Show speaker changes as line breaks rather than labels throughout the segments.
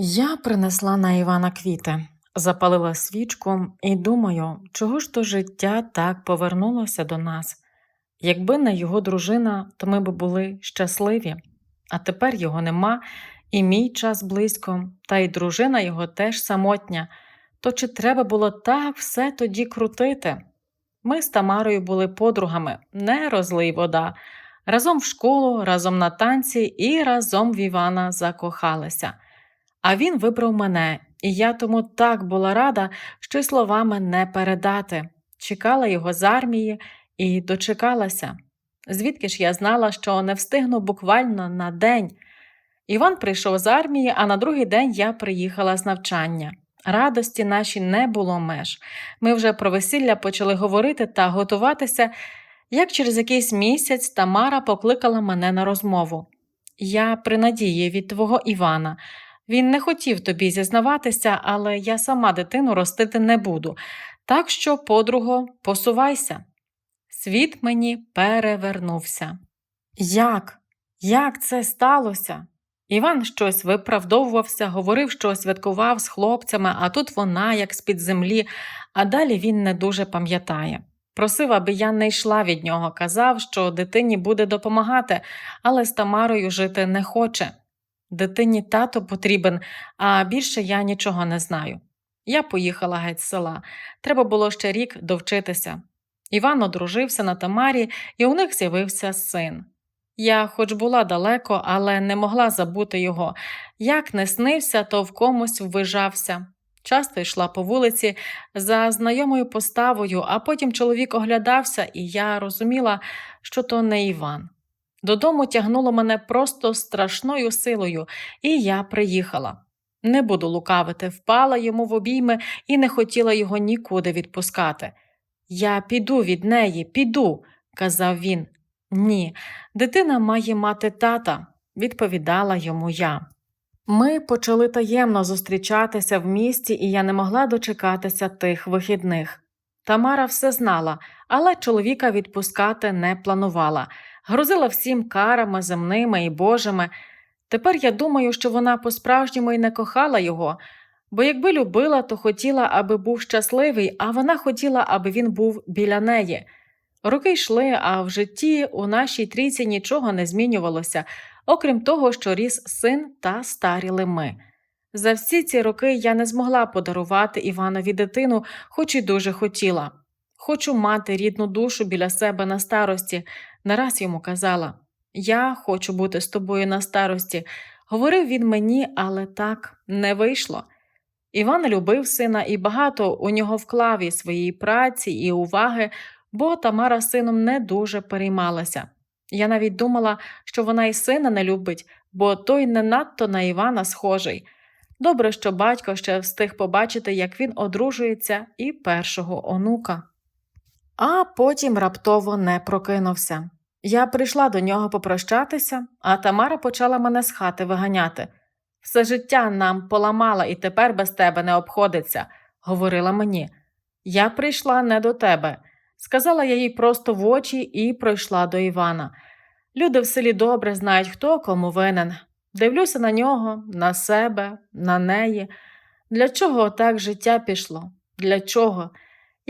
Я принесла на Івана квіти, запалила свічку і думаю, чого ж то життя так повернулося до нас. Якби не його дружина, то ми б були щасливі, а тепер його нема, і мій час близько, та й дружина його теж самотня. То чи треба було так все тоді крутити? Ми з Тамарою були подругами, не розлий вода. Разом в школу, разом на танці і разом в Івана закохалися. А він вибрав мене, і я тому так була рада, що й словами не передати. Чекала його з армії і дочекалася. Звідки ж я знала, що не встигну буквально на день. Іван прийшов з армії, а на другий день я приїхала з навчання. Радості наші не було меж. Ми вже про весілля почали говорити та готуватися, як через якийсь місяць Тамара покликала мене на розмову. Я при надії від твого Івана. Він не хотів тобі зізнаватися, але я сама дитину ростити не буду. Так що, подруго, посувайся. Світ мені перевернувся. Як? Як це сталося? Іван щось виправдовувався, говорив, що святкував з хлопцями, а тут вона, як з-під землі, а далі він не дуже пам'ятає. Просив, аби я не йшла від нього, казав, що дитині буде допомагати, але з Тамарою жити не хоче. Дитині тато потрібен, а більше я нічого не знаю. Я поїхала геть з села. Треба було ще рік довчитися. Іван одружився на Тамарі, і у них з'явився син. Я, хоч була далеко, але не могла забути його. Як не снився, то в комусь ввижався. Часто йшла по вулиці за знайомою поставою, а потім чоловік оглядався, і я розуміла, що то не Іван. Додому тягнуло мене просто страшною силою, і я приїхала. Не буду лукавити, впала йому в обійми і не хотіла його нікуди відпускати. Я піду від неї, піду, казав він. Ні, дитина має мати тата, відповідала йому я. Ми почали таємно зустрічатися в місті, і я не могла дочекатися тих вихідних. Тамара все знала, але чоловіка відпускати не планувала, грозила всім карами земними і божими. Тепер я думаю, що вона по-справжньому й не кохала його, бо якби любила, то хотіла, аби був щасливий, а вона хотіла, аби він був біля неї. Роки йшли, а в житті у нашій трійці нічого не змінювалося, окрім того, що ріс син та старіли ми. За всі ці роки я не змогла подарувати Іванові дитину, хоч і дуже хотіла. Хочу мати рідну душу біля себе на старості, не раз йому казала Я хочу бути з тобою на старості. Говорив він мені, але так не вийшло. Іван любив сина і багато у нього вклав і своєї праці, і уваги, бо Тамара сином не дуже переймалася. Я навіть думала, що вона і сина не любить, бо той не надто на Івана схожий. Добре, що батько ще встиг побачити, як він одружується, і першого онука. А потім раптово не прокинувся. Я прийшла до нього попрощатися, а Тамара почала мене з хати виганяти. Все життя нам поламала і тепер без тебе не обходиться, говорила мені. Я прийшла не до тебе. Сказала я їй просто в очі і пройшла до Івана. Люди в селі добре знають, хто кому винен. Дивлюся на нього, на себе, на неї. Для чого так життя пішло? Для чого?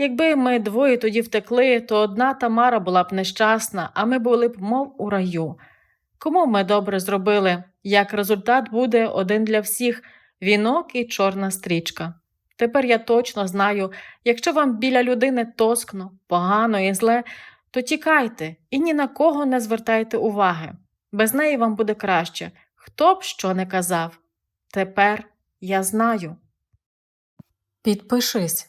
Якби ми двоє тоді втекли, то одна Тамара була б нещасна, а ми були б, мов у раю. Кому ми добре зробили, як результат буде один для всіх вінок і чорна стрічка. Тепер я точно знаю, якщо вам біля людини тоскно, погано і зле, то тікайте і ні на кого не звертайте уваги. Без неї вам буде краще, хто б що не казав. Тепер я знаю. Підпишись,